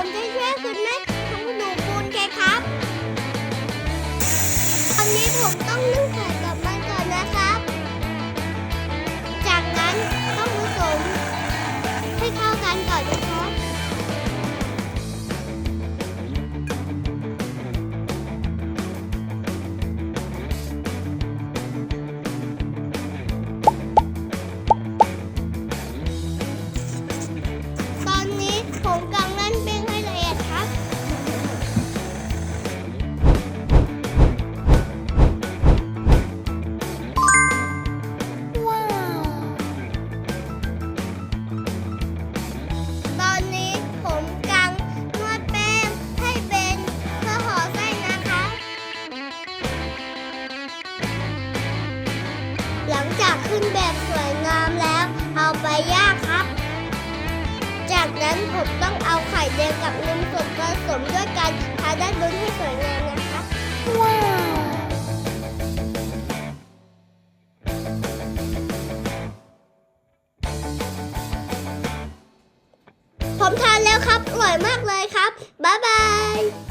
ผมจะช่วยคุณแม่ทำขนมปูนแกครับวันนี้ผมต้องนึ่งไข่ หลังจากขึ้นแบบสวยงามแล้ว เอาไปย่างครับ จากนั้นผมต้องเอาไข่แดงกับนมสดผสมด้วยกันทาด้านบนให้สวยงามนะคะว้าวผมทานแล้วครับ อร่อยมากเลยครับ บ๊ายบาย